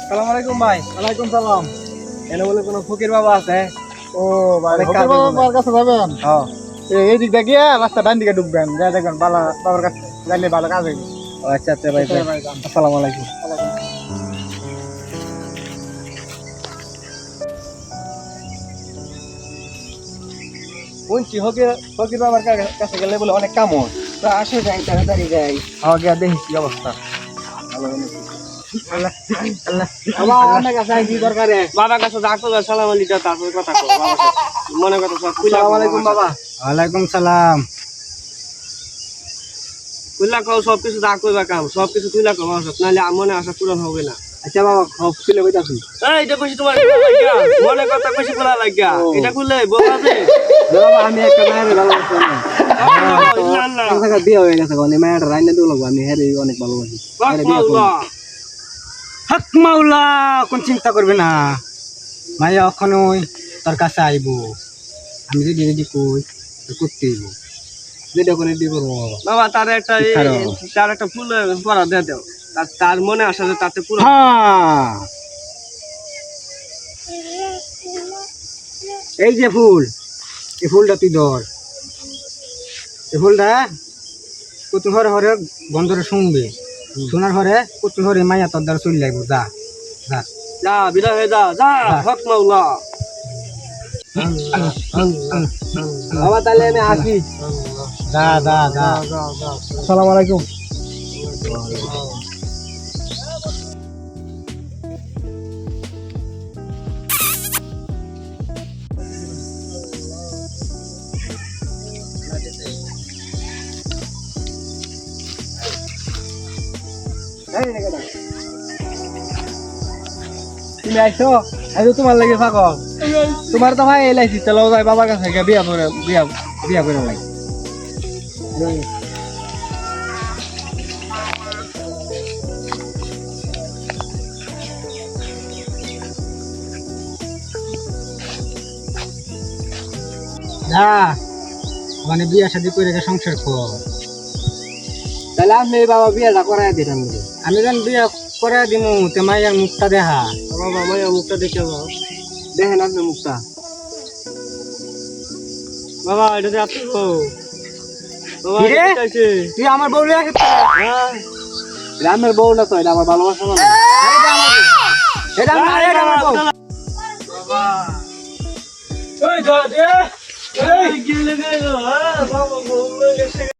সালাম আলাইকুম ভাই। ওয়ালাইকুম সালাম। এনে বলে কোনো ফকির বাবা আছে? ও ভাই ফকির। বাবার কাছে যাবেন? হ্যাঁ এই- দিক দিয়ে রাস্তা ডান দিকে ঢুকবেন। যা দেখবেন বালা বাবার কাছে যাইলে ভালো কাজ হইবে। আচ্ছা আচ্ছা ভাই আচ্ছা, আসসালামু আলাইকুম। শুনছি ফকির ফকির বাবার কাছে গেলে বলে অনেক কাম তো আসো যাই তাড়াতাড়ি যাই। গিয়া কি অবস্থা। বাবা আমার কাছে আইছি দরকারে। বাবার কাছে ডাকো সালাম আলী দাও তারপর কথা কো বাবার মনে কথা সব ওয়ালাইকুম সালাম। কিছু কাম সব কিছু নাহলে মনে আশা পূরণ হবে না। আচ্ছা বাবা সব খুলে কইতাছি। এই এটা কইছি তোমার মনে কথা কইছি খুলা লাগিয়া এটা খুললে বলা আমি একটা মায়ের ভালোবাসি। অনেক আমার সাথে বিয়ে হয়ে গেছে মানে রাইনে দিও আমি অনেক ভালোবাসি। হক মাওলা কোন চিন্তা করবে না। মাইয়া অখনই তোর কাছে আইব। আমি যদি রেডি কই করতে আইব যেটা করে দিয়ে করব বাবা। বাবা তার একটা তার একটা ফুল দিয়ে দাও। তার তার মনে আসা যে তাতে পুরো হ্যাঁ। এই যে ফুল। এই ফুলটা তুই ধর। এই ফুলটা কত হরে হরে বন্ধরে শুনবে। শোনার হরে কত হরে মাইয়া তোর দ্বারা চলে লাগবো যা যা। যা বিদায় হয়ে যা যা হক মাওলা। বাবা তাহলে আমি আসি। যা যা যা। আসসালামু আলাইকুম। তুমি আইছো? আইছো তোমার লাগে পাগল। তোমার তো ভাই চলো যাই বাবার কাছে বিয়া বিয়া বিয়া করে যা। মানে বিয়া শাদি করে সংসার কর। তাহলে আমি বাবা বিয়াটা করাই দিতাম আমি যেন বিয়া করে দিমু তে মাইয়ার মুখটা দেখা। বাবা মায়ের মুখটা দেখে যাও। দেখেন আপনি মুখটা। বাবা এটা যে আপনি তুই আমার আসে গ্রামের বউ না তো এটা আমার ভালোবাসা না এটা আমার এটা আমার বউ। এই ধর দে এই গেলে গেল হ্যাঁ বাবা